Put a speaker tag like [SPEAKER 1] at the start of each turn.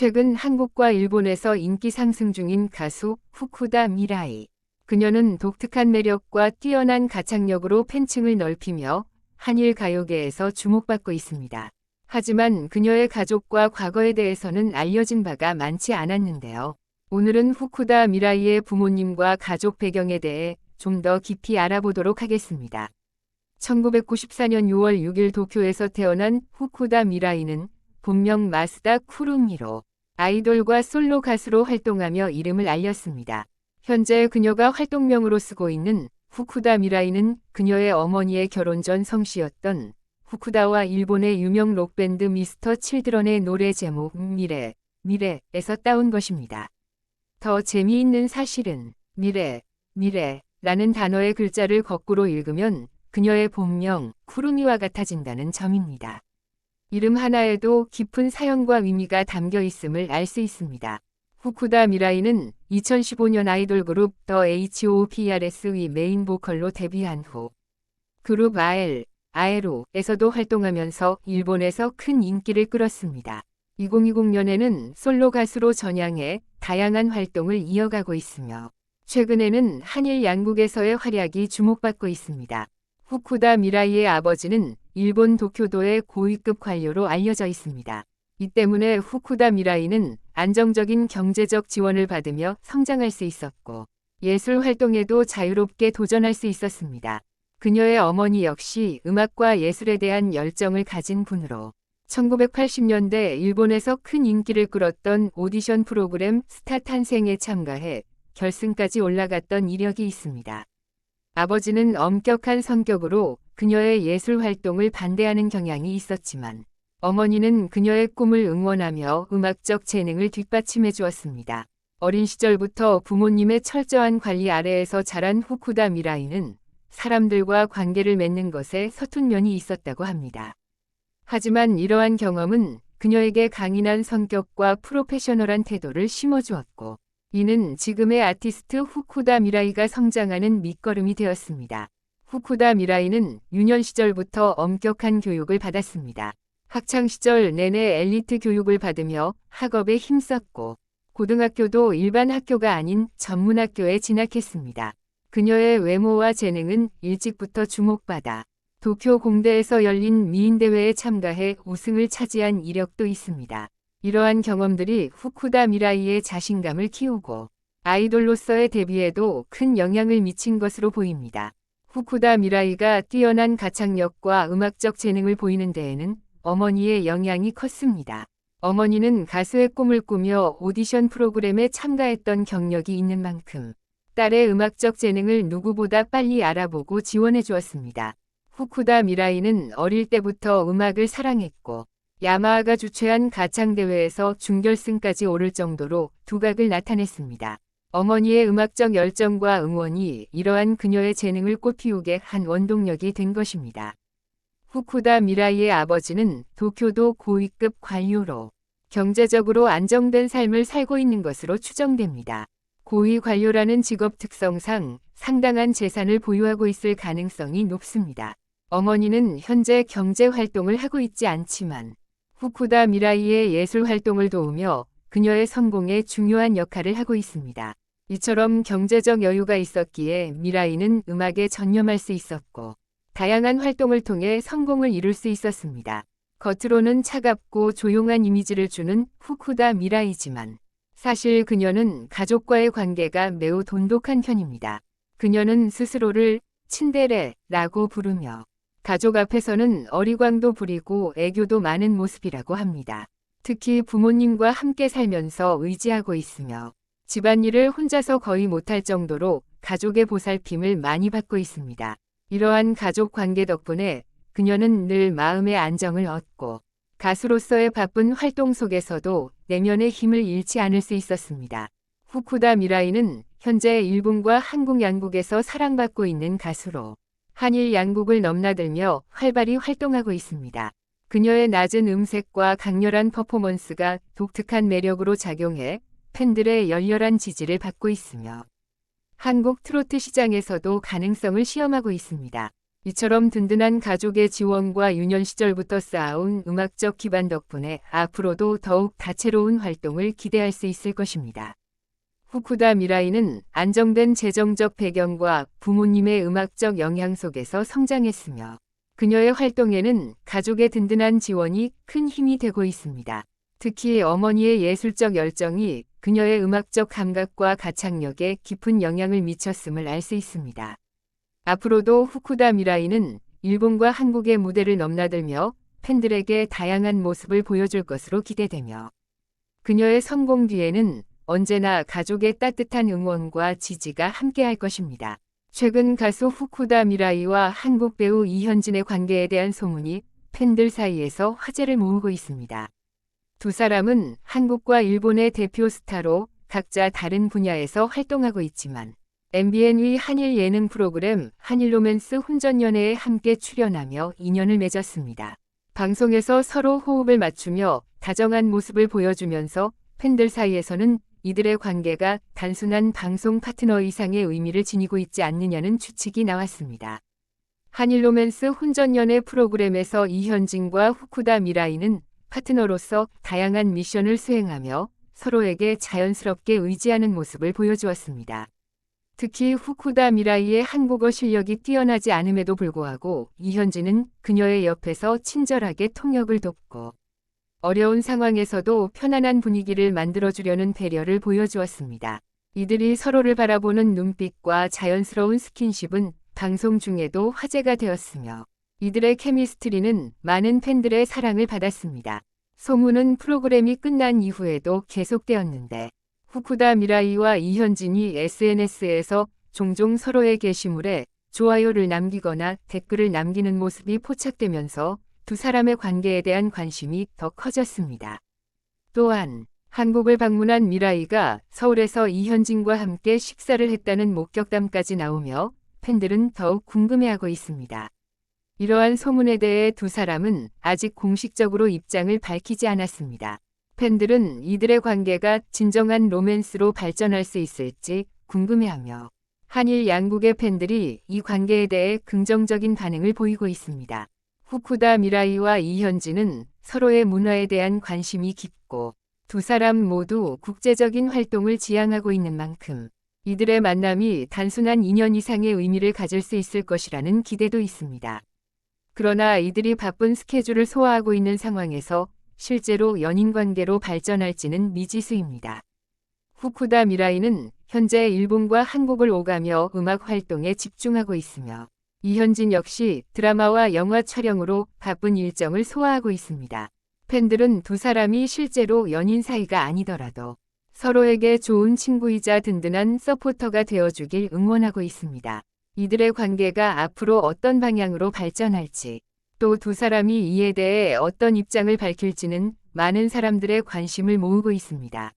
[SPEAKER 1] 최근 한국과 일본에서 인기 상승 중인 가수 후쿠다 미라이. 그녀는 독특한 매력과 뛰어난 가창력으로 팬층을 넓히며 한일 가요계에서 주목받고 있습니다. 하지만 그녀의 가족과 과거에 대해서는 알려진 바가 많지 않았는데요. 오늘은 후쿠다 미라이의 부모님과 가족 배경에 대해 좀 더 깊이 알아보도록 하겠습니다. 1994년 6월 6일 도쿄에서 태어난 후쿠다 미라이는 본명 마스다 쿠루미로 아이돌과 솔로 가수로 활동하며 이름을 알렸습니다. 현재 그녀가 활동명으로 쓰고 있는 후쿠다 미라이는 그녀의 어머니의 결혼 전 성씨였던 후쿠다와 일본의 유명 록밴드 미스터 칠드런의 노래 제목 미래, 미래에서 따온 것입니다. 더 재미있는 사실은 미래, 미래라는 단어의 글자를 거꾸로 읽으면 그녀의 본명 쿠루미와 같아진다는 점입니다. 이름 하나에도 깊은 사연과 의미가 담겨 있음을 알 수 있습니다. 후쿠다 미라이는 2015년 아이돌 그룹 더 HOPRS의 메인 보컬로 데뷔한 후 그룹 아엘, 아에로에서도 활동하면서 일본에서 큰 인기를 끌었습니다. 2020년에는 솔로 가수로 전향해 다양한 활동을 이어가고 있으며 최근에는 한일 양국에서의 활약이 주목받고 있습니다. 후쿠다 미라이의 아버지는 일본 도쿄도의 고위급 관료로 알려져 있습니다. 이 때문에 후쿠다 미라이는 안정적인 경제적 지원을 받으며 성장할 수 있었고 예술 활동에도 자유롭게 도전할 수 있었습니다. 그녀의 어머니 역시 음악과 예술에 대한 열정을 가진 분으로 1980년대 일본에서 큰 인기를 끌었던 오디션 프로그램 스타 탄생에 참가해 결승까지 올라갔던 이력이 있습니다. 아버지는 엄격한 성격으로 그녀의 예술 활동을 반대하는 경향이 있었지만 어머니는 그녀의 꿈을 응원하며 음악적 재능을 뒷받침해 주었습니다. 어린 시절부터 부모님의 철저한 관리 아래에서 자란 후쿠다 미라이는 사람들과 관계를 맺는 것에 서툰 면이 있었다고 합니다. 하지만 이러한 경험은 그녀에게 강인한 성격과 프로페셔널한 태도를 심어주었고 이는 지금의 아티스트 후쿠다 미라이가 성장하는 밑거름이 되었습니다. 후쿠다 미라이는 유년 시절부터 엄격한 교육을 받았습니다. 학창 시절 내내 엘리트 교육을 받으며 학업에 힘썼고 고등학교도 일반 학교가 아닌 전문학교에 진학했습니다. 그녀의 외모와 재능은 일찍부터 주목받아 도쿄 공대에서 열린 미인대회에 참가해 우승을 차지한 이력도 있습니다. 이러한 경험들이 후쿠다 미라이의 자신감을 키우고 아이돌로서의 데뷔에도 큰 영향을 미친 것으로 보입니다. 후쿠다 미라이가 뛰어난 가창력과 음악적 재능을 보이는 데에는 어머니의 영향이 컸습니다. 어머니는 가수의 꿈을 꾸며 오디션 프로그램에 참가했던 경력이 있는 만큼 딸의 음악적 재능을 누구보다 빨리 알아보고 지원해 주었습니다. 후쿠다 미라이는 어릴 때부터 음악을 사랑했고 야마하가 주최한 가창대회에서 준결승까지 오를 정도로 두각을 나타냈습니다. 어머니의 음악적 열정과 응원이 이러한 그녀의 재능을 꽃피우게 한 원동력이 된 것입니다. 후쿠다 미라이의 아버지는 도쿄도 고위급 관료로 경제적으로 안정된 삶을 살고 있는 것으로 추정됩니다. 고위 관료라는 직업 특성상 상당한 재산을 보유하고 있을 가능성이 높습니다. 어머니는 현재 경제 활동을 하고 있지 않지만 후쿠다 미라이의 예술 활동을 도우며 그녀의 성공에 중요한 역할을 하고 있습니다. 이처럼 경제적 여유가 있었기에 미라이는 음악에 전념할 수 있었고 다양한 활동을 통해 성공을 이룰 수 있었습니다. 겉으로는 차갑고 조용한 이미지를 주는 후쿠다 미라이지만 사실 그녀는 가족과의 관계가 매우 돈독한 편입니다. 그녀는 스스로를 친데레라고 부르며 가족 앞에서는 어리광도 부리고 애교도 많은 모습이라고 합니다. 특히 부모님과 함께 살면서 의지하고 있으며 집안일을 혼자서 거의 못할 정도로 가족의 보살핌을 많이 받고 있습니다. 이러한 가족 관계 덕분에 그녀는 늘 마음의 안정을 얻고 가수로서의 바쁜 활동 속에서도 내면의 힘을 잃지 않을 수 있었습니다. 후쿠다 미라이는 현재 일본과 한국 양국에서 사랑받고 있는 가수로 한일 양국을 넘나들며 활발히 활동하고 있습니다. 그녀의 낮은 음색과 강렬한 퍼포먼스가 독특한 매력으로 작용해 팬들의 열렬한 지지를 받고 있으며 한국 트로트 시장에서도 가능성을 시험하고 있습니다. 이처럼 든든한 가족의 지원과 유년 시절부터 쌓아온 음악적 기반 덕분에 앞으로도 더욱 다채로운 활동을 기대할 수 있을 것입니다. 후쿠다 미라이는 안정된 재정적 배경과 부모님의 음악적 영향 속에서 성장했으며 그녀의 활동에는 가족의 든든한 지원이 큰 힘이 되고 있습니다. 특히 어머니의 예술적 열정이 그녀의 음악적 감각과 가창력에 깊은 영향을 미쳤음을 알 수 있습니다. 앞으로도 후쿠다 미라이는 일본과 한국의 무대를 넘나들며 팬들에게 다양한 모습을 보여줄 것으로 기대되며 그녀의 성공 뒤에는 언제나 가족의 따뜻한 응원과 지지가 함께할 것입니다. 최근 가수 후쿠다 미라이와 한국 배우 이현진의 관계에 대한 소문이 팬들 사이에서 화제를 모으고 있습니다. 두 사람은 한국과 일본의 대표 스타로 각자 다른 분야에서 활동하고 있지만 MBN의 한일 예능 프로그램 한일 로맨스 혼전연애에 함께 출연하며 인연을 맺었습니다. 방송에서 서로 호흡을 맞추며 다정한 모습을 보여주면서 팬들 사이에서는 이들의 관계가 단순한 방송 파트너 이상의 의미를 지니고 있지 않느냐는 추측이 나왔습니다. 한일 로맨스 혼전연애 프로그램에서 이현진과 후쿠다 미라이는 파트너로서 다양한 미션을 수행하며 서로에게 자연스럽게 의지하는 모습을 보여주었습니다. 특히 후쿠다 미라이의 한국어 실력이 뛰어나지 않음에도 불구하고 이현진은 그녀의 옆에서 친절하게 통역을 돕고 어려운 상황에서도 편안한 분위기를 만들어주려는 배려를 보여주었습니다. 이들이 서로를 바라보는 눈빛과 자연스러운 스킨십은 방송 중에도 화제가 되었으며 이들의 케미스트리는 많은 팬들의 사랑을 받았습니다. 소문은 프로그램이 끝난 이후에도 계속되었는데 후쿠다 미라이와 이현진이 SNS에서 종종 서로의 게시물에 좋아요를 남기거나 댓글을 남기는 모습이 포착되면서 두 사람의 관계에 대한 관심이 더 커졌습니다. 또한 한국을 방문한 미라이가 서울에서 이현진과 함께 식사를 했다는 목격담까지 나오며 팬들은 더욱 궁금해하고 있습니다. 이러한 소문에 대해 두 사람은 아직 공식적으로 입장을 밝히지 않았습니다. 팬들은 이들의 관계가 진정한 로맨스로 발전할 수 있을지 궁금해하며 한일 양국의 팬들이 이 관계에 대해 긍정적인 반응을 보이고 있습니다. 후쿠다 미라이와 이현진은 서로의 문화에 대한 관심이 깊고 두 사람 모두 국제적인 활동을 지향하고 있는 만큼 이들의 만남이 단순한 인연 이상의 의미를 가질 수 있을 것이라는 기대도 있습니다. 그러나 이들이 바쁜 스케줄을 소화하고 있는 상황에서 실제로 연인 관계로 발전할지는 미지수입니다. 후쿠다 미라이는 현재 일본과 한국을 오가며 음악 활동에 집중하고 있으며 이현진 역시 드라마와 영화 촬영으로 바쁜 일정을 소화하고 있습니다. 팬들은 두 사람이 실제로 연인 사이가 아니더라도 서로에게 좋은 친구이자 든든한 서포터가 되어주길 응원하고 있습니다. 이들의 관계가 앞으로 어떤 방향으로 발전할지 또 두 사람이 이에 대해 어떤 입장을 밝힐지는 많은 사람들의 관심을 모으고 있습니다.